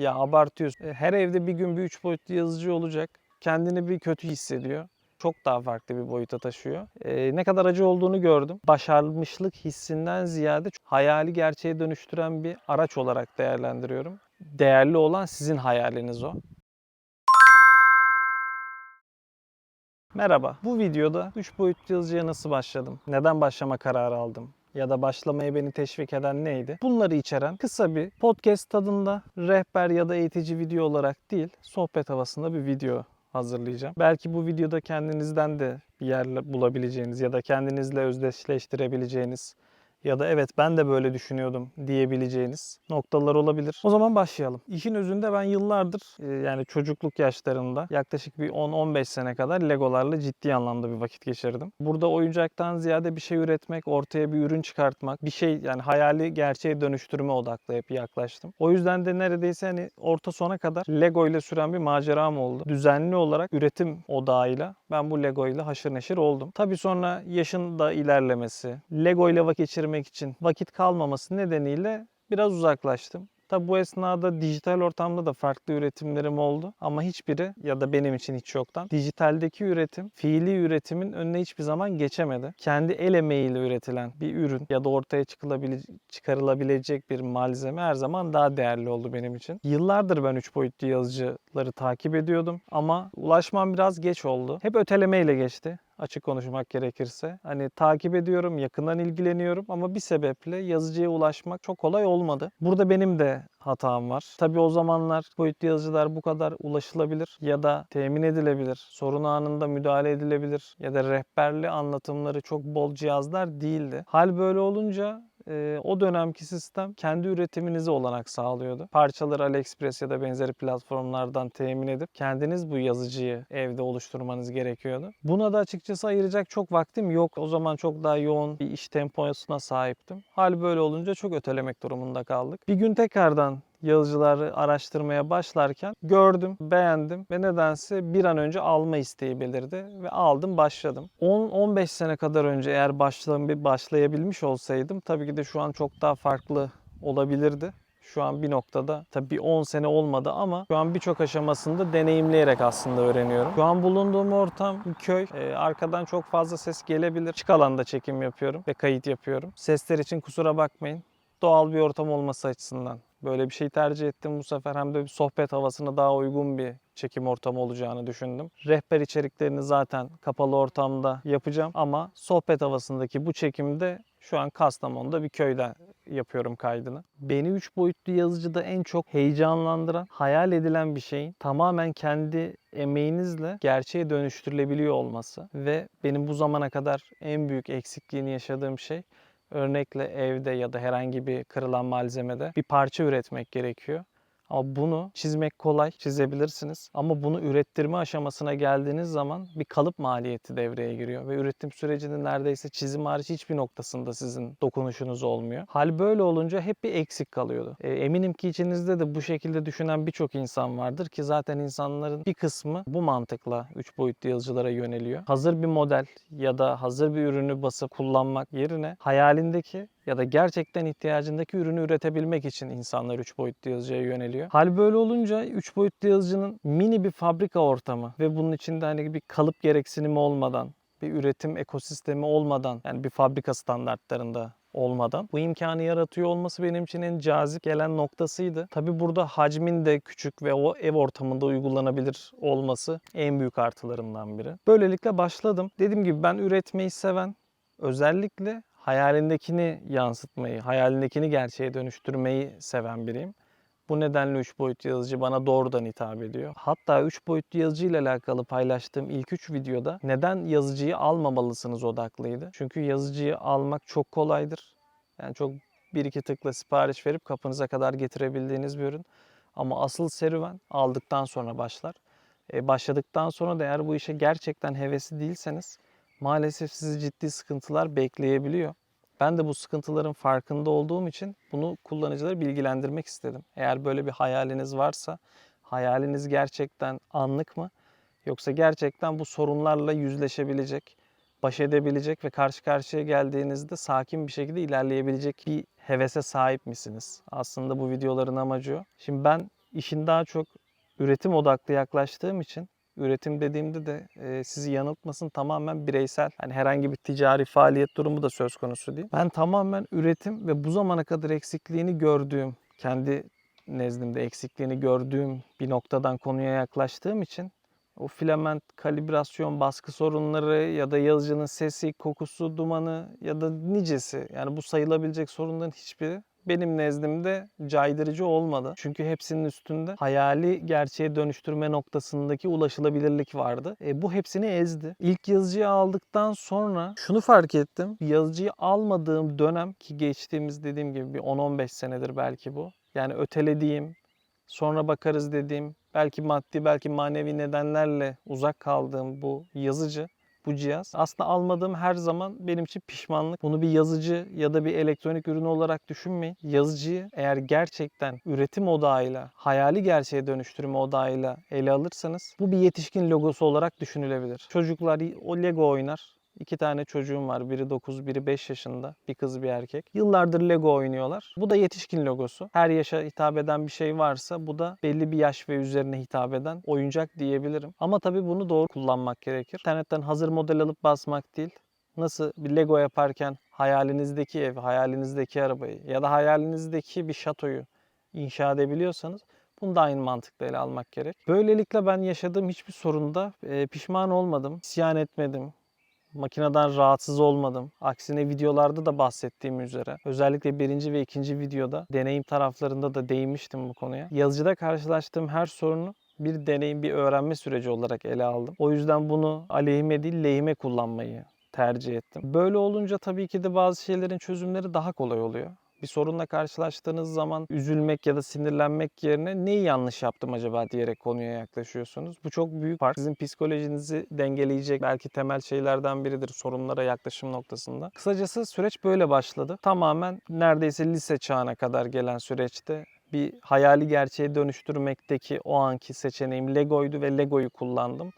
Ya abartıyorsun. E, Her evde bir gün bir üç boyutlu yazıcı olacak. Kendini bir kötü hissediyor. Çok daha farklı bir boyuta taşıyor. E, ne kadar acı olduğunu gördüm. Başarmışlık hissinden ziyade hayali gerçeğe dönüştüren bir araç olarak değerlendiriyorum. Değerli olan sizin hayaliniz o. Merhaba. Bu videoda 3 boyutlu yazıcıya nasıl başladım? Neden başlama kararı aldım? Ya da başlamaya beni teşvik eden neydi? Bunları içeren kısa bir podcast tadında rehber ya da eğitici video olarak değil, sohbet havasında bir video hazırlayacağım. Belki bu videoda kendinizden de bir yer bulabileceğiniz ya da kendinizle özdeşleştirebileceğiniz ya da evet ben de böyle düşünüyordum diyebileceğiniz noktalar olabilir. O zaman başlayalım. İşin özünde ben yıllardır e, yani çocukluk yaşlarında yaklaşık bir 10-15 sene kadar Legolarla ciddi anlamda bir vakit geçirdim. Burada oyuncaktan ziyade bir şey üretmek, ortaya bir ürün çıkartmak, bir şey yani hayali gerçeğe dönüştürme odaklı hep yaklaştım. O yüzden de neredeyse hani orta sona kadar Lego ile süren bir maceram oldu. Düzenli olarak üretim odağıyla ben bu Lego ile haşır neşir oldum. Tabii sonra yaşın da ilerlemesi, Lego ile vakit geçirmek için vakit kalmaması nedeniyle biraz uzaklaştım. Tabi bu esnada dijital ortamda da farklı üretimlerim oldu ama hiçbiri ya da benim için hiç yoktan dijitaldeki üretim fiili üretimin önüne hiçbir zaman geçemedi. Kendi el emeğiyle üretilen bir ürün ya da ortaya çıkarılabilecek bir malzeme her zaman daha değerli oldu benim için. Yıllardır ben 3 boyutlu yazıcıları takip ediyordum ama ulaşmam biraz geç oldu. Hep ötelemeyle geçti açık konuşmak gerekirse. Hani takip ediyorum, yakından ilgileniyorum ama bir sebeple yazıcıya ulaşmak çok kolay olmadı. Burada benim de hatam var. Tabii o zamanlar boyutlu yazıcılar bu kadar ulaşılabilir ya da temin edilebilir. Sorun anında müdahale edilebilir ya da rehberli anlatımları çok bol cihazlar değildi. Hal böyle olunca e, o dönemki sistem kendi üretiminize olanak sağlıyordu. Parçaları AliExpress ya da benzeri platformlardan temin edip kendiniz bu yazıcıyı evde oluşturmanız gerekiyordu. Buna da açıkçası ayıracak çok vaktim yok. O zaman çok daha yoğun bir iş temposuna sahiptim. Hal böyle olunca çok ötelemek durumunda kaldık. Bir gün tekrardan yazıcıları araştırmaya başlarken gördüm, beğendim ve nedense bir an önce alma isteği belirdi ve aldım, başladım. 10-15 sene kadar önce eğer başlayabilmiş olsaydım tabii ki de şu an çok daha farklı olabilirdi. Şu an bir noktada tabii 10 sene olmadı ama şu an birçok aşamasında deneyimleyerek aslında öğreniyorum. Şu an bulunduğum ortam köy. Ee, arkadan çok fazla ses gelebilir. Açık alanda çekim yapıyorum ve kayıt yapıyorum. Sesler için kusura bakmayın. Doğal bir ortam olması açısından böyle bir şey tercih ettim bu sefer. Hem de bir sohbet havasına daha uygun bir çekim ortamı olacağını düşündüm. Rehber içeriklerini zaten kapalı ortamda yapacağım ama sohbet havasındaki bu çekimde şu an Kastamonu'da bir köyde yapıyorum kaydını. Beni 3 boyutlu yazıcıda en çok heyecanlandıran, hayal edilen bir şeyin tamamen kendi emeğinizle gerçeğe dönüştürülebiliyor olması ve benim bu zamana kadar en büyük eksikliğini yaşadığım şey Örnekle evde ya da herhangi bir kırılan malzemede bir parça üretmek gerekiyor. Ama bunu çizmek kolay, çizebilirsiniz. Ama bunu ürettirme aşamasına geldiğiniz zaman bir kalıp maliyeti devreye giriyor. Ve üretim sürecinin neredeyse çizim hariç hiçbir noktasında sizin dokunuşunuz olmuyor. Hal böyle olunca hep bir eksik kalıyordu. E, eminim ki içinizde de bu şekilde düşünen birçok insan vardır ki zaten insanların bir kısmı bu mantıkla 3 boyutlu yazıcılara yöneliyor. Hazır bir model ya da hazır bir ürünü basıp kullanmak yerine hayalindeki ya da gerçekten ihtiyacındaki ürünü üretebilmek için insanlar 3 boyutlu yazıcıya yöneliyor. Hal böyle olunca 3 boyutlu yazıcının mini bir fabrika ortamı ve bunun içinde hani bir kalıp gereksinimi olmadan, bir üretim ekosistemi olmadan yani bir fabrika standartlarında olmadan bu imkanı yaratıyor olması benim için en cazip gelen noktasıydı. Tabi burada hacmin de küçük ve o ev ortamında uygulanabilir olması en büyük artılarından biri. Böylelikle başladım. Dediğim gibi ben üretmeyi seven, özellikle hayalindekini yansıtmayı, hayalindekini gerçeğe dönüştürmeyi seven biriyim. Bu nedenle 3 boyutlu yazıcı bana doğrudan hitap ediyor. Hatta 3 boyutlu yazıcı ile alakalı paylaştığım ilk 3 videoda neden yazıcıyı almamalısınız odaklıydı. Çünkü yazıcıyı almak çok kolaydır. Yani çok bir iki tıkla sipariş verip kapınıza kadar getirebildiğiniz bir ürün. Ama asıl serüven aldıktan sonra başlar. E, başladıktan sonra da eğer bu işe gerçekten hevesli değilseniz maalesef sizi ciddi sıkıntılar bekleyebiliyor. Ben de bu sıkıntıların farkında olduğum için bunu kullanıcıları bilgilendirmek istedim. Eğer böyle bir hayaliniz varsa hayaliniz gerçekten anlık mı yoksa gerçekten bu sorunlarla yüzleşebilecek, baş edebilecek ve karşı karşıya geldiğinizde sakin bir şekilde ilerleyebilecek bir hevese sahip misiniz? Aslında bu videoların amacı o. Şimdi ben işin daha çok üretim odaklı yaklaştığım için üretim dediğimde de e, sizi yanıltmasın tamamen bireysel. Hani herhangi bir ticari faaliyet durumu da söz konusu değil. Ben tamamen üretim ve bu zamana kadar eksikliğini gördüğüm, kendi nezdimde eksikliğini gördüğüm bir noktadan konuya yaklaştığım için o filament kalibrasyon baskı sorunları ya da yazıcının sesi, kokusu, dumanı ya da nicesi yani bu sayılabilecek sorunların hiçbiri benim nezdimde caydırıcı olmadı. Çünkü hepsinin üstünde hayali gerçeğe dönüştürme noktasındaki ulaşılabilirlik vardı. E, bu hepsini ezdi. İlk yazıcıyı aldıktan sonra şunu fark ettim. Yazıcıyı almadığım dönem ki geçtiğimiz dediğim gibi bir 10-15 senedir belki bu. Yani ötelediğim, sonra bakarız dediğim, belki maddi belki manevi nedenlerle uzak kaldığım bu yazıcı bu cihaz. Aslında almadığım her zaman benim için pişmanlık. Bunu bir yazıcı ya da bir elektronik ürün olarak düşünmeyin. Yazıcıyı eğer gerçekten üretim odağıyla, hayali gerçeğe dönüştürme odağıyla ele alırsanız bu bir yetişkin logosu olarak düşünülebilir. Çocuklar o Lego oynar. İki tane çocuğum var. Biri 9, biri 5 yaşında. Bir kız bir erkek. Yıllardır Lego oynuyorlar. Bu da yetişkin logosu. Her yaşa hitap eden bir şey varsa bu da belli bir yaş ve üzerine hitap eden oyuncak diyebilirim. Ama tabii bunu doğru kullanmak gerekir. İnternetten hazır model alıp basmak değil. Nasıl bir Lego yaparken hayalinizdeki ev, hayalinizdeki arabayı ya da hayalinizdeki bir şatoyu inşa edebiliyorsanız bunu da aynı mantıkla ele almak gerek. Böylelikle ben yaşadığım hiçbir sorunda pişman olmadım, isyan etmedim, makineden rahatsız olmadım. Aksine videolarda da bahsettiğim üzere özellikle birinci ve ikinci videoda deneyim taraflarında da değinmiştim bu konuya. Yazıcıda karşılaştığım her sorunu bir deneyim, bir öğrenme süreci olarak ele aldım. O yüzden bunu aleyhime değil lehime kullanmayı tercih ettim. Böyle olunca tabii ki de bazı şeylerin çözümleri daha kolay oluyor bir sorunla karşılaştığınız zaman üzülmek ya da sinirlenmek yerine neyi yanlış yaptım acaba diyerek konuya yaklaşıyorsunuz. Bu çok büyük fark. Sizin psikolojinizi dengeleyecek belki temel şeylerden biridir sorunlara yaklaşım noktasında. Kısacası süreç böyle başladı. Tamamen neredeyse lise çağına kadar gelen süreçte bir hayali gerçeğe dönüştürmekteki o anki seçeneğim Lego'ydu ve Lego'yu kullandım.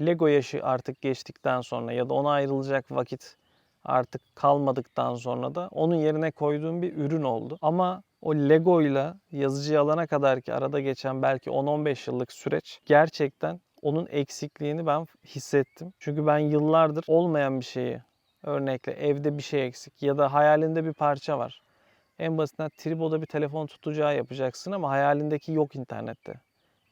Lego yaşı artık geçtikten sonra ya da ona ayrılacak vakit artık kalmadıktan sonra da onun yerine koyduğum bir ürün oldu. Ama o Lego ile yazıcı alana kadar ki arada geçen belki 10-15 yıllık süreç gerçekten onun eksikliğini ben hissettim. Çünkü ben yıllardır olmayan bir şeyi örnekle evde bir şey eksik ya da hayalinde bir parça var. En basitinden tripoda bir telefon tutacağı yapacaksın ama hayalindeki yok internette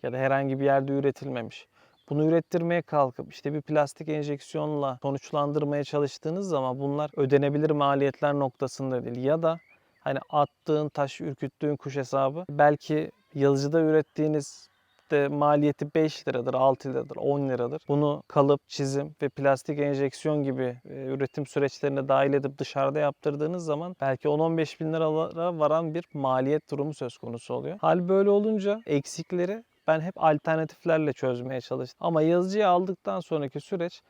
ya da herhangi bir yerde üretilmemiş. Bunu ürettirmeye kalkıp işte bir plastik enjeksiyonla sonuçlandırmaya çalıştığınız zaman bunlar ödenebilir maliyetler noktasında değil. Ya da hani attığın taş, ürküttüğün kuş hesabı belki yazıcıda ürettiğiniz de maliyeti 5 liradır, 6 liradır, 10 liradır. Bunu kalıp, çizim ve plastik enjeksiyon gibi e, üretim süreçlerine dahil edip dışarıda yaptırdığınız zaman belki 10-15 bin liralara varan bir maliyet durumu söz konusu oluyor. Hal böyle olunca eksikleri ben hep alternatiflerle çözmeye çalıştım. Ama yazıcıyı aldıktan sonraki süreç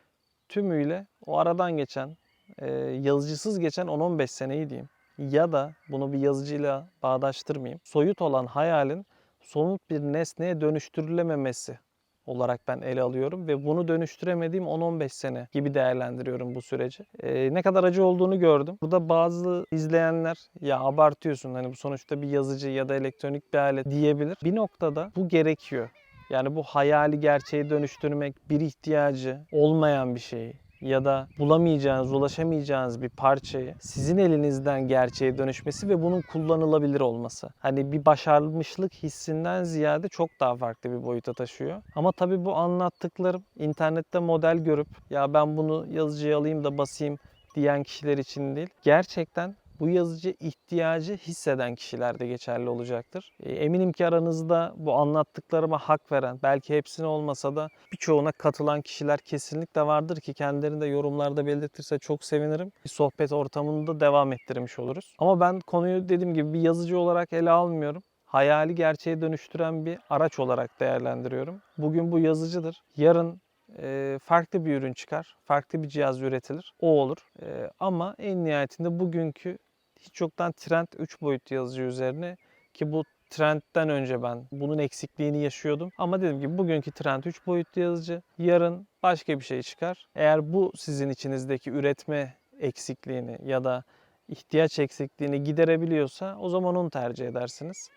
tümüyle o aradan geçen, e, yazıcısız geçen 10-15 seneyi diyeyim. Ya da bunu bir yazıcıyla bağdaştırmayayım. Soyut olan hayalin somut bir nesneye dönüştürülememesi olarak ben ele alıyorum ve bunu dönüştüremediğim 10-15 sene gibi değerlendiriyorum bu süreci. Ee, ne kadar acı olduğunu gördüm. Burada bazı izleyenler ya abartıyorsun hani bu sonuçta bir yazıcı ya da elektronik bir alet diyebilir. Bir noktada bu gerekiyor. Yani bu hayali gerçeğe dönüştürmek bir ihtiyacı olmayan bir şeyi ya da bulamayacağınız, ulaşamayacağınız bir parçayı sizin elinizden gerçeğe dönüşmesi ve bunun kullanılabilir olması. Hani bir başarılmışlık hissinden ziyade çok daha farklı bir boyuta taşıyor. Ama tabii bu anlattıklarım internette model görüp ya ben bunu yazıcıya alayım da basayım diyen kişiler için değil. Gerçekten bu yazıcı ihtiyacı hisseden kişiler de geçerli olacaktır. E, eminim ki aranızda bu anlattıklarıma hak veren, belki hepsine olmasa da birçoğuna katılan kişiler kesinlikle vardır ki kendilerini de yorumlarda belirtirse çok sevinirim. Bir sohbet ortamında devam ettirmiş oluruz. Ama ben konuyu dediğim gibi bir yazıcı olarak ele almıyorum hayali gerçeğe dönüştüren bir araç olarak değerlendiriyorum. Bugün bu yazıcıdır. Yarın e, farklı bir ürün çıkar, farklı bir cihaz üretilir. O olur. E, ama en nihayetinde bugünkü hiç yoktan trend 3 boyutlu yazıcı üzerine ki bu trendten önce ben bunun eksikliğini yaşıyordum. Ama dediğim gibi bugünkü trend 3 boyutlu yazıcı. Yarın başka bir şey çıkar. Eğer bu sizin içinizdeki üretme eksikliğini ya da ihtiyaç eksikliğini giderebiliyorsa o zaman onu tercih edersiniz.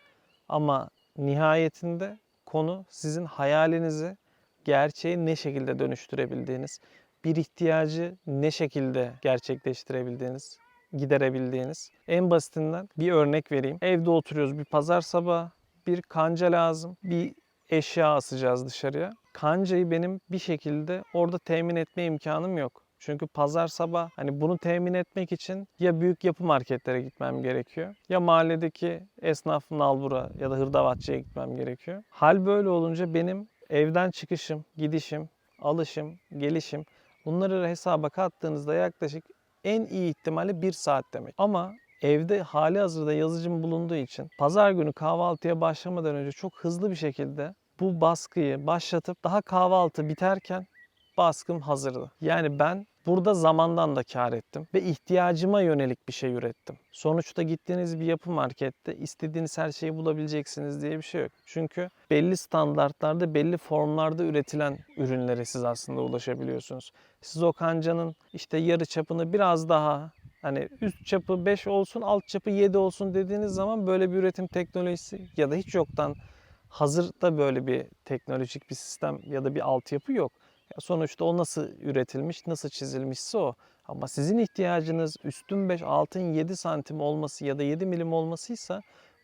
Ama nihayetinde konu sizin hayalinizi gerçeğe ne şekilde dönüştürebildiğiniz, bir ihtiyacı ne şekilde gerçekleştirebildiğiniz, giderebildiğiniz. En basitinden bir örnek vereyim. Evde oturuyoruz bir pazar sabahı, bir kanca lazım, bir eşya asacağız dışarıya. Kancayı benim bir şekilde orada temin etme imkanım yok. Çünkü pazar sabah hani bunu temin etmek için ya büyük yapı marketlere gitmem gerekiyor ya mahalledeki esnaf nalbura ya da hırdavatçıya gitmem gerekiyor. Hal böyle olunca benim evden çıkışım, gidişim, alışım, gelişim bunları hesaba kattığınızda yaklaşık en iyi ihtimalle bir saat demek. Ama evde hali hazırda yazıcım bulunduğu için pazar günü kahvaltıya başlamadan önce çok hızlı bir şekilde bu baskıyı başlatıp daha kahvaltı biterken baskım hazırdı. Yani ben burada zamandan da kar ettim ve ihtiyacıma yönelik bir şey ürettim. Sonuçta gittiğiniz bir yapı markette istediğiniz her şeyi bulabileceksiniz diye bir şey yok. Çünkü belli standartlarda, belli formlarda üretilen ürünlere siz aslında ulaşabiliyorsunuz. Siz o kancanın işte yarı çapını biraz daha hani üst çapı 5 olsun, alt çapı 7 olsun dediğiniz zaman böyle bir üretim teknolojisi ya da hiç yoktan hazırda böyle bir teknolojik bir sistem ya da bir altyapı yok. Sonuçta o nasıl üretilmiş, nasıl çizilmişse o. Ama sizin ihtiyacınız üstün 5, altın 7 santim olması ya da 7 milim olmasıysa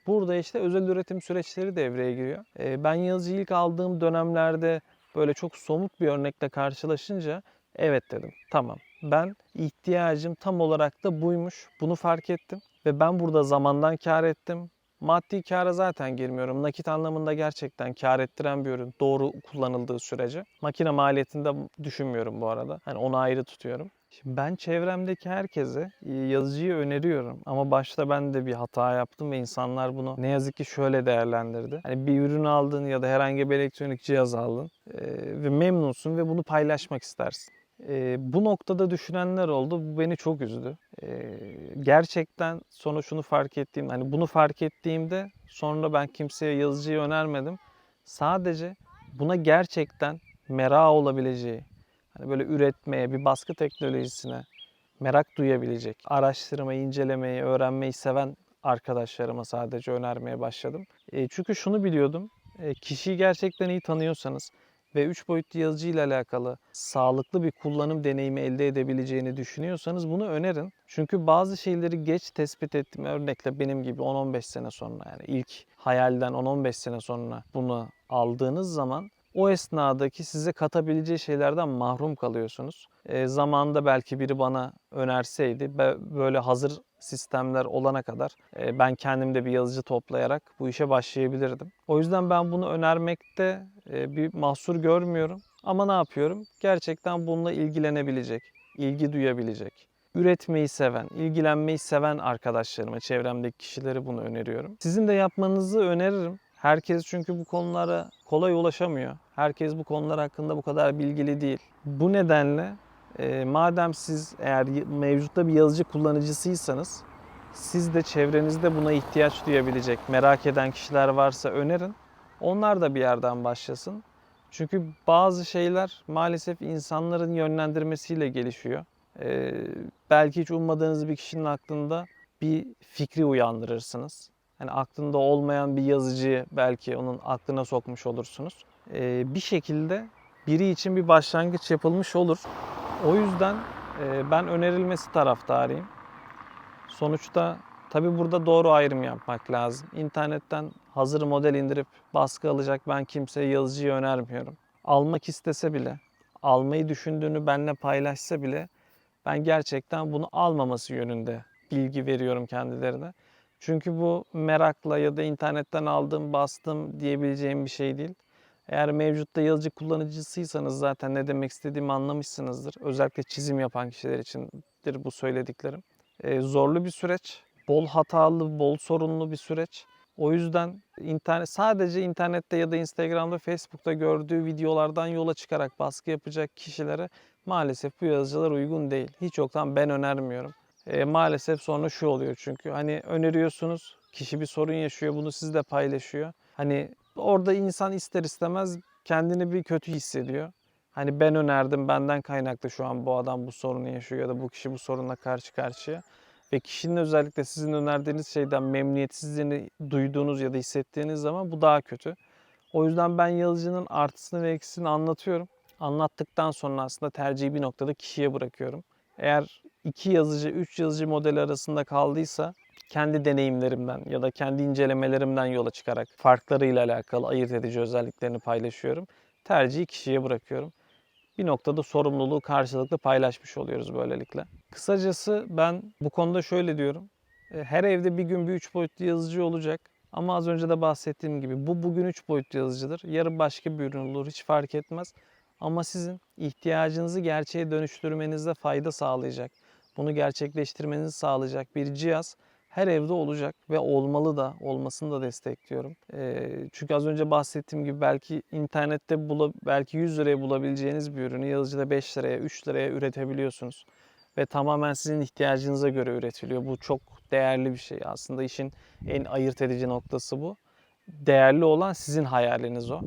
burada işte özel üretim süreçleri devreye giriyor. Ee, ben yazıcı ilk aldığım dönemlerde böyle çok somut bir örnekle karşılaşınca evet dedim. Tamam ben ihtiyacım tam olarak da buymuş. Bunu fark ettim ve ben burada zamandan kar ettim. Maddi kâra zaten girmiyorum. Nakit anlamında gerçekten kar ettiren bir ürün. Doğru kullanıldığı sürece. Makine maliyetini de düşünmüyorum bu arada. Hani onu ayrı tutuyorum. Şimdi ben çevremdeki herkese e, yazıcıyı öneriyorum. Ama başta ben de bir hata yaptım ve insanlar bunu ne yazık ki şöyle değerlendirdi. Hani bir ürün aldın ya da herhangi bir elektronik cihaz aldın e, ve memnunsun ve bunu paylaşmak istersin. E, bu noktada düşünenler oldu. Bu beni çok üzdü. E, gerçekten sonra şunu fark ettiğim, hani bunu fark ettiğimde sonra ben kimseye yazıcıyı önermedim. Sadece buna gerçekten merak olabileceği, hani böyle üretmeye, bir baskı teknolojisine merak duyabilecek, araştırmayı, incelemeyi, öğrenmeyi seven arkadaşlarıma sadece önermeye başladım. E, çünkü şunu biliyordum, e, kişiyi gerçekten iyi tanıyorsanız, ve 3 boyutlu yazıcı ile alakalı sağlıklı bir kullanım deneyimi elde edebileceğini düşünüyorsanız bunu önerin. Çünkü bazı şeyleri geç tespit ettim. Örnekle benim gibi 10-15 sene sonra yani ilk hayalden 10-15 sene sonra bunu aldığınız zaman o esnadaki size katabileceği şeylerden mahrum kalıyorsunuz. E, zamanında belki biri bana önerseydi böyle hazır sistemler olana kadar e, ben kendimde bir yazıcı toplayarak bu işe başlayabilirdim. O yüzden ben bunu önermekte bir mahsur görmüyorum. Ama ne yapıyorum? Gerçekten bununla ilgilenebilecek, ilgi duyabilecek, üretmeyi seven, ilgilenmeyi seven arkadaşlarıma, çevremdeki kişileri bunu öneriyorum. Sizin de yapmanızı öneririm. Herkes çünkü bu konulara kolay ulaşamıyor. Herkes bu konular hakkında bu kadar bilgili değil. Bu nedenle e, madem siz eğer mevcutta bir yazıcı kullanıcısıysanız siz de çevrenizde buna ihtiyaç duyabilecek, merak eden kişiler varsa önerin. Onlar da bir yerden başlasın. Çünkü bazı şeyler maalesef insanların yönlendirmesiyle gelişiyor. Ee, belki hiç ummadığınız bir kişinin aklında bir fikri uyandırırsınız. Hani aklında olmayan bir yazıcıyı belki onun aklına sokmuş olursunuz. Ee, bir şekilde biri için bir başlangıç yapılmış olur. O yüzden e, ben önerilmesi taraftarıyım. Sonuçta tabi burada doğru ayrım yapmak lazım. İnternetten hazır model indirip baskı alacak ben kimseye yazıcıyı önermiyorum. Almak istese bile, almayı düşündüğünü benimle paylaşsa bile ben gerçekten bunu almaması yönünde bilgi veriyorum kendilerine. Çünkü bu merakla ya da internetten aldım, bastım diyebileceğim bir şey değil. Eğer mevcutta yazıcı kullanıcısıysanız zaten ne demek istediğimi anlamışsınızdır. Özellikle çizim yapan kişiler içindir bu söylediklerim. Ee, zorlu bir süreç, bol hatalı, bol sorunlu bir süreç. O yüzden internet sadece internette ya da Instagram'da, Facebook'ta gördüğü videolardan yola çıkarak baskı yapacak kişilere maalesef bu yazıcılar uygun değil. Hiç yoktan ben önermiyorum. E, maalesef sonra şu oluyor çünkü hani öneriyorsunuz, kişi bir sorun yaşıyor, bunu sizle paylaşıyor. Hani orada insan ister istemez kendini bir kötü hissediyor. Hani ben önerdim, benden kaynaklı şu an bu adam bu sorunu yaşıyor ya da bu kişi bu sorunla karşı karşıya. Ve kişinin özellikle sizin önerdiğiniz şeyden memnuniyetsizliğini duyduğunuz ya da hissettiğiniz zaman bu daha kötü. O yüzden ben yazıcının artısını ve eksisini anlatıyorum. Anlattıktan sonra aslında tercihi bir noktada kişiye bırakıyorum. Eğer iki yazıcı, üç yazıcı modeli arasında kaldıysa kendi deneyimlerimden ya da kendi incelemelerimden yola çıkarak farklarıyla alakalı ayırt edici özelliklerini paylaşıyorum. Tercihi kişiye bırakıyorum. Bir noktada sorumluluğu karşılıklı paylaşmış oluyoruz böylelikle. Kısacası ben bu konuda şöyle diyorum. E, Her evde bir gün bir üç boyutlu yazıcı olacak. Ama az önce de bahsettiğim gibi bu bugün 3 boyutlu yazıcıdır. Yarın başka bir ürün olur hiç fark etmez. Ama sizin ihtiyacınızı gerçeğe dönüştürmenizde fayda sağlayacak. Bunu gerçekleştirmenizi sağlayacak bir cihaz her evde olacak ve olmalı da olmasını da destekliyorum. Ee, çünkü az önce bahsettiğim gibi belki internette bula, belki 100 liraya bulabileceğiniz bir ürünü yazıcıda 5 liraya 3 liraya üretebiliyorsunuz. Ve tamamen sizin ihtiyacınıza göre üretiliyor. Bu çok değerli bir şey. Aslında işin en ayırt edici noktası bu. Değerli olan sizin hayaliniz o.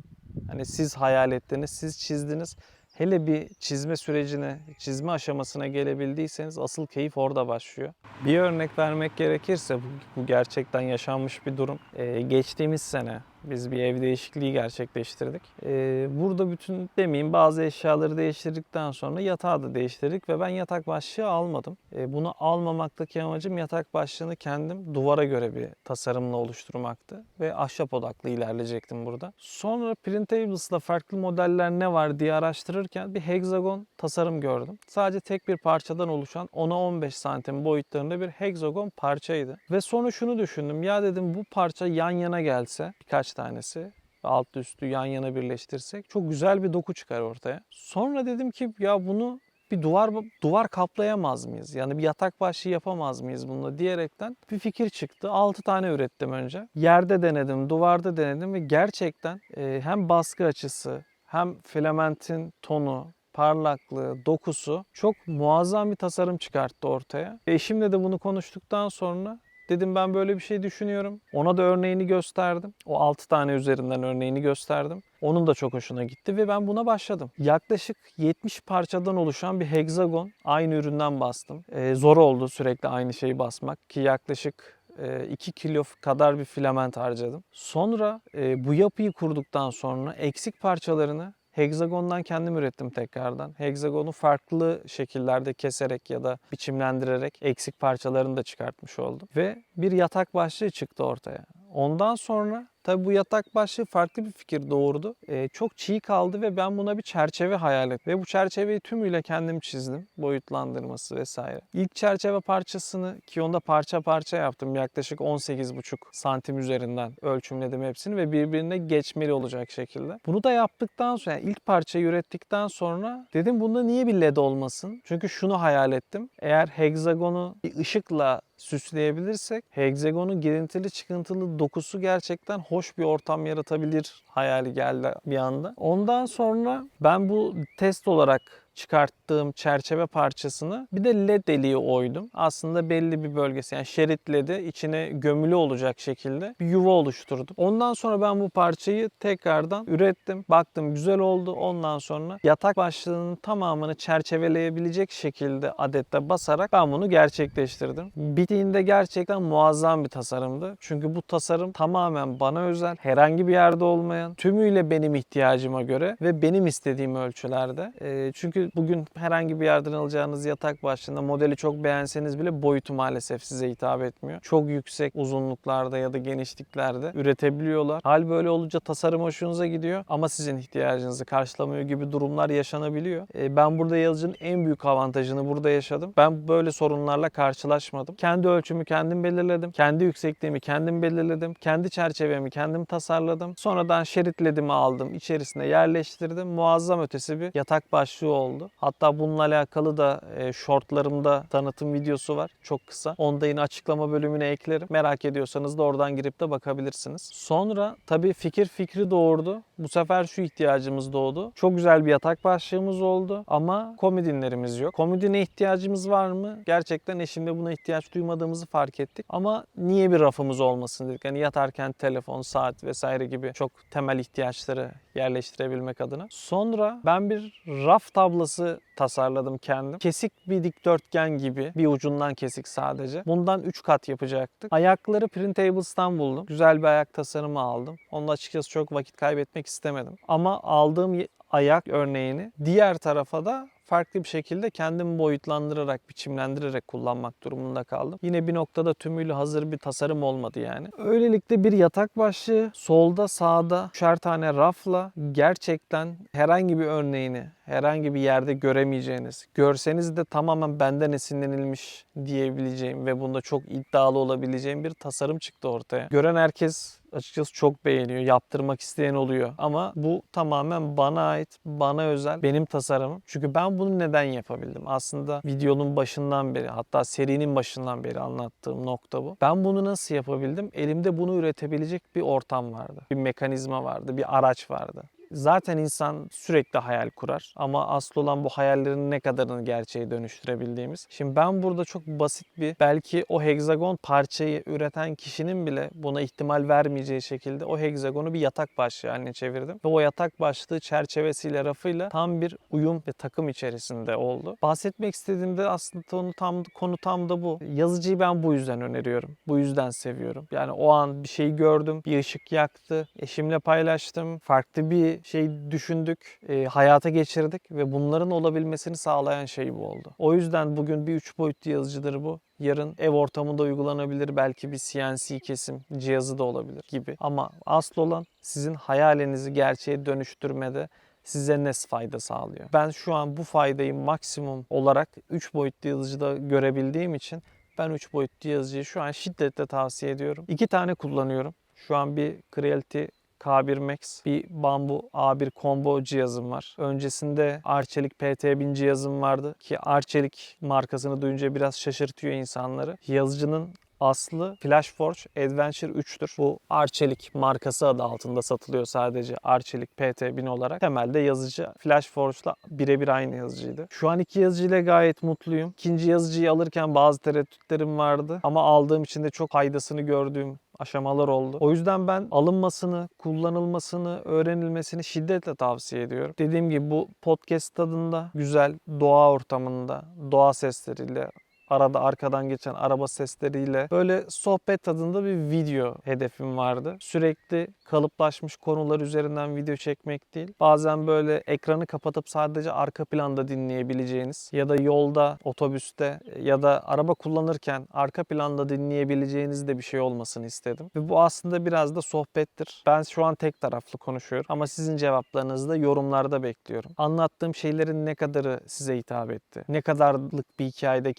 Hani siz hayal ettiniz, siz çizdiniz. Hele bir çizme sürecine, çizme aşamasına gelebildiyseniz asıl keyif orada başlıyor. Bir örnek vermek gerekirse bu, bu gerçekten yaşanmış bir durum. Ee, geçtiğimiz sene biz bir ev değişikliği gerçekleştirdik. Ee, burada bütün demeyeyim bazı eşyaları değiştirdikten sonra yatağı da değiştirdik ve ben yatak başlığı almadım. Ee, bunu almamaktaki amacım yatak başlığını kendim duvara göre bir tasarımla oluşturmaktı ve ahşap odaklı ilerleyecektim burada. Sonra Printables'la farklı modeller ne var diye araştırırken bir hexagon tasarım gördüm. Sadece tek bir parçadan oluşan 10'a 15 santim boyutlarında bir hexagon parçaydı. Ve sonra şunu düşündüm. Ya dedim bu parça yan yana gelse birkaç tanesi alt üstü yan yana birleştirsek çok güzel bir doku çıkar ortaya. Sonra dedim ki ya bunu bir duvar duvar kaplayamaz mıyız? Yani bir yatak başlığı yapamaz mıyız bununla diyerekten bir fikir çıktı. 6 tane ürettim önce. Yerde denedim, duvarda denedim ve gerçekten e, hem baskı açısı hem filamentin tonu, parlaklığı, dokusu çok muazzam bir tasarım çıkarttı ortaya. Eşimle de bunu konuştuktan sonra dedim ben böyle bir şey düşünüyorum. Ona da örneğini gösterdim. O 6 tane üzerinden örneğini gösterdim. Onun da çok hoşuna gitti ve ben buna başladım. Yaklaşık 70 parçadan oluşan bir hexagon aynı üründen bastım. Ee, zor oldu sürekli aynı şeyi basmak ki yaklaşık 2 kilo kadar bir filament harcadım. Sonra e, bu yapıyı kurduktan sonra eksik parçalarını Hexagon'dan kendim ürettim tekrardan. Hexagon'u farklı şekillerde keserek ya da biçimlendirerek eksik parçalarını da çıkartmış oldum. Ve bir yatak başlığı çıktı ortaya. Ondan sonra tabi bu yatak başlığı farklı bir fikir doğurdu. Ee, çok çiğ kaldı ve ben buna bir çerçeve hayal ettim. Ve bu çerçeveyi tümüyle kendim çizdim. Boyutlandırması vesaire. İlk çerçeve parçasını ki onda parça parça yaptım. Yaklaşık 18,5 santim üzerinden ölçümledim hepsini ve birbirine geçmeli olacak şekilde. Bunu da yaptıktan sonra yani ilk parçayı ürettikten sonra dedim bunda niye bir led olmasın? Çünkü şunu hayal ettim. Eğer hexagonu bir ışıkla süsleyebilirsek hexagonun girintili çıkıntılı dokusu gerçekten hoş bir ortam yaratabilir hayali geldi bir anda. Ondan sonra ben bu test olarak çıkarttığım çerçeve parçasını bir de led deliği oydum. Aslında belli bir bölgesi yani şerit ledi içine gömülü olacak şekilde bir yuva oluşturdum. Ondan sonra ben bu parçayı tekrardan ürettim. Baktım güzel oldu. Ondan sonra yatak başlığının tamamını çerçeveleyebilecek şekilde adette basarak ben bunu gerçekleştirdim. Bittiğinde gerçekten muazzam bir tasarımdı. Çünkü bu tasarım tamamen bana özel, herhangi bir yerde olmayan, tümüyle benim ihtiyacıma göre ve benim istediğim ölçülerde. Ee, bugün herhangi bir yerden alacağınız yatak başlığında modeli çok beğenseniz bile boyutu maalesef size hitap etmiyor. Çok yüksek uzunluklarda ya da genişliklerde üretebiliyorlar. Hal böyle olunca tasarım hoşunuza gidiyor ama sizin ihtiyacınızı karşılamıyor gibi durumlar yaşanabiliyor. Ee, ben burada yazıcının en büyük avantajını burada yaşadım. Ben böyle sorunlarla karşılaşmadım. Kendi ölçümü kendim belirledim. Kendi yüksekliğimi kendim belirledim. Kendi çerçevemi kendim tasarladım. Sonradan şerit ledimi aldım. içerisine yerleştirdim. Muazzam ötesi bir yatak başlığı oldu. Hatta bununla alakalı da e, shortlarımda tanıtım videosu var. Çok kısa. Onu da yine açıklama bölümüne eklerim. Merak ediyorsanız da oradan girip de bakabilirsiniz. Sonra tabii fikir fikri doğurdu. Bu sefer şu ihtiyacımız doğdu. Çok güzel bir yatak başlığımız oldu ama komodinlerimiz yok. Komodine ihtiyacımız var mı? Gerçekten eşimle buna ihtiyaç duymadığımızı fark ettik. Ama niye bir rafımız olmasın dedik. Hani yatarken telefon, saat vesaire gibi çok temel ihtiyaçları yerleştirebilmek adına. Sonra ben bir raf tablası tablası tasarladım kendim. Kesik bir dikdörtgen gibi. Bir ucundan kesik sadece. Bundan 3 kat yapacaktık. Ayakları Printables'tan buldum. Güzel bir ayak tasarımı aldım. Onda açıkçası çok vakit kaybetmek istemedim. Ama aldığım ayak örneğini diğer tarafa da farklı bir şekilde kendimi boyutlandırarak, biçimlendirerek kullanmak durumunda kaldım. Yine bir noktada tümüyle hazır bir tasarım olmadı yani. Öylelikle bir yatak başlığı, solda sağda üçer tane rafla gerçekten herhangi bir örneğini herhangi bir yerde göremeyeceğiniz, görseniz de tamamen benden esinlenilmiş diyebileceğim ve bunda çok iddialı olabileceğim bir tasarım çıktı ortaya. Gören herkes açıkçası çok beğeniyor. Yaptırmak isteyen oluyor. Ama bu tamamen bana ait, bana özel, benim tasarımım. Çünkü ben bunu neden yapabildim? Aslında videonun başından beri, hatta serinin başından beri anlattığım nokta bu. Ben bunu nasıl yapabildim? Elimde bunu üretebilecek bir ortam vardı. Bir mekanizma vardı, bir araç vardı. Zaten insan sürekli hayal kurar ama asıl olan bu hayallerin ne kadarını gerçeğe dönüştürebildiğimiz. Şimdi ben burada çok basit bir belki o hegzagon parçayı üreten kişinin bile buna ihtimal vermeyeceği şekilde o hegzagonu bir yatak başlığı haline çevirdim. Ve o yatak başlığı çerçevesiyle rafıyla tam bir uyum ve takım içerisinde oldu. Bahsetmek istediğimde aslında konu tam, konu tam da bu. Yazıcıyı ben bu yüzden öneriyorum. Bu yüzden seviyorum. Yani o an bir şey gördüm, bir ışık yaktı, eşimle paylaştım, farklı bir şey düşündük, e, hayata geçirdik ve bunların olabilmesini sağlayan şey bu oldu. O yüzden bugün bir üç boyutlu yazıcıdır bu. Yarın ev ortamında uygulanabilir belki bir CNC kesim cihazı da olabilir gibi. Ama asıl olan sizin hayalinizi gerçeğe dönüştürmede size ne fayda sağlıyor? Ben şu an bu faydayı maksimum olarak 3 boyutlu yazıcıda görebildiğim için ben 3 boyutlu yazıcıyı şu an şiddetle tavsiye ediyorum. İki tane kullanıyorum. Şu an bir Creality K1 Max, bir Bambu A1 combo cihazım var. Öncesinde Arçelik PT1000 cihazım vardı ki Arçelik markasını duyunca biraz şaşırtıyor insanları. Yazıcının aslı FlashForge Adventure 3'tür. Bu Arçelik markası adı altında satılıyor sadece Arçelik PT1000 olarak. Temelde yazıcı FlashForge'la birebir aynı yazıcıydı. Şu an iki yazıcıyla gayet mutluyum. İkinci yazıcıyı alırken bazı tereddütlerim vardı ama aldığım için de çok faydasını gördüğüm aşamalar oldu. O yüzden ben alınmasını, kullanılmasını, öğrenilmesini şiddetle tavsiye ediyorum. Dediğim gibi bu podcast tadında güzel doğa ortamında, doğa sesleriyle arada arkadan geçen araba sesleriyle böyle sohbet tadında bir video hedefim vardı. Sürekli kalıplaşmış konular üzerinden video çekmek değil. Bazen böyle ekranı kapatıp sadece arka planda dinleyebileceğiniz ya da yolda, otobüste ya da araba kullanırken arka planda dinleyebileceğiniz de bir şey olmasını istedim. Ve bu aslında biraz da sohbettir. Ben şu an tek taraflı konuşuyorum ama sizin cevaplarınızı da yorumlarda bekliyorum. Anlattığım şeylerin ne kadarı size hitap etti? Ne kadarlık bir hikayede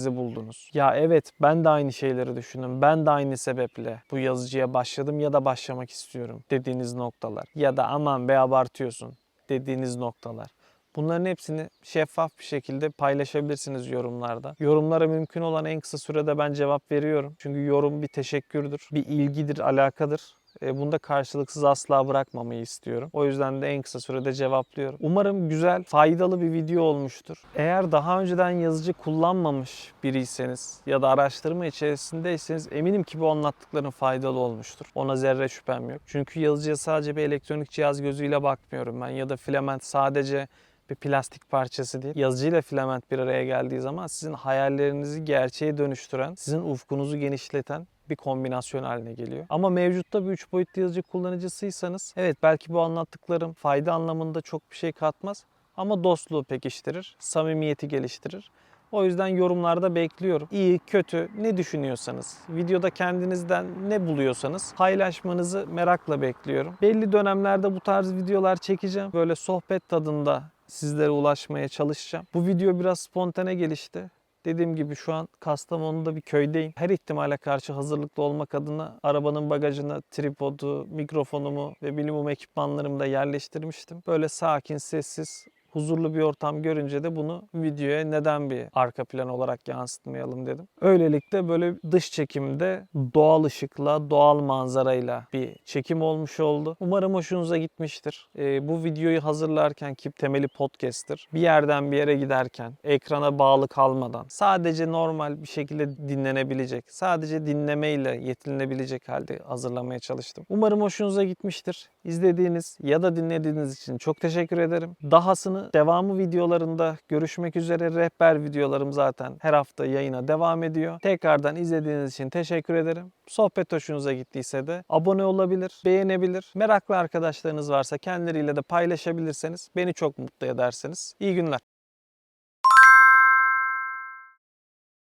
kendinizi buldunuz? Ya evet ben de aynı şeyleri düşündüm. Ben de aynı sebeple bu yazıcıya başladım ya da başlamak istiyorum dediğiniz noktalar. Ya da aman be abartıyorsun dediğiniz noktalar. Bunların hepsini şeffaf bir şekilde paylaşabilirsiniz yorumlarda. Yorumlara mümkün olan en kısa sürede ben cevap veriyorum. Çünkü yorum bir teşekkürdür, bir ilgidir, alakadır. E, Bunda karşılıksız asla bırakmamayı istiyorum. O yüzden de en kısa sürede cevaplıyorum. Umarım güzel, faydalı bir video olmuştur. Eğer daha önceden yazıcı kullanmamış biriyseniz ya da araştırma içerisindeyseniz eminim ki bu anlattıklarım faydalı olmuştur. Ona zerre şüphem yok. Çünkü yazıcıya sadece bir elektronik cihaz gözüyle bakmıyorum ben ya da filament sadece bir plastik parçası değil. Yazıcıyla filament bir araya geldiği zaman sizin hayallerinizi gerçeğe dönüştüren, sizin ufkunuzu genişleten bir kombinasyon haline geliyor. Ama mevcutta bir 3 boyutlu yazıcı kullanıcısıysanız evet belki bu anlattıklarım fayda anlamında çok bir şey katmaz ama dostluğu pekiştirir, samimiyeti geliştirir. O yüzden yorumlarda bekliyorum. İyi, kötü, ne düşünüyorsanız, videoda kendinizden ne buluyorsanız paylaşmanızı merakla bekliyorum. Belli dönemlerde bu tarz videolar çekeceğim. Böyle sohbet tadında sizlere ulaşmaya çalışacağım. Bu video biraz spontane gelişti. Dediğim gibi şu an Kastamonu'da bir köydeyim. Her ihtimale karşı hazırlıklı olmak adına arabanın bagajına tripodu, mikrofonumu ve minimum ekipmanlarımı da yerleştirmiştim. Böyle sakin, sessiz, huzurlu bir ortam görünce de bunu videoya neden bir arka plan olarak yansıtmayalım dedim. Öylelikle böyle dış çekimde doğal ışıkla, doğal manzarayla bir çekim olmuş oldu. Umarım hoşunuza gitmiştir. Ee, bu videoyu hazırlarken ki temeli podcast'tir. Bir yerden bir yere giderken, ekrana bağlı kalmadan, sadece normal bir şekilde dinlenebilecek, sadece dinlemeyle yetinilebilecek halde hazırlamaya çalıştım. Umarım hoşunuza gitmiştir. İzlediğiniz ya da dinlediğiniz için çok teşekkür ederim. Dahasını Devamı videolarında görüşmek üzere. Rehber videolarım zaten her hafta yayına devam ediyor. Tekrardan izlediğiniz için teşekkür ederim. Sohbet hoşunuza gittiyse de abone olabilir, beğenebilir. Meraklı arkadaşlarınız varsa kendileriyle de paylaşabilirseniz beni çok mutlu edersiniz. İyi günler.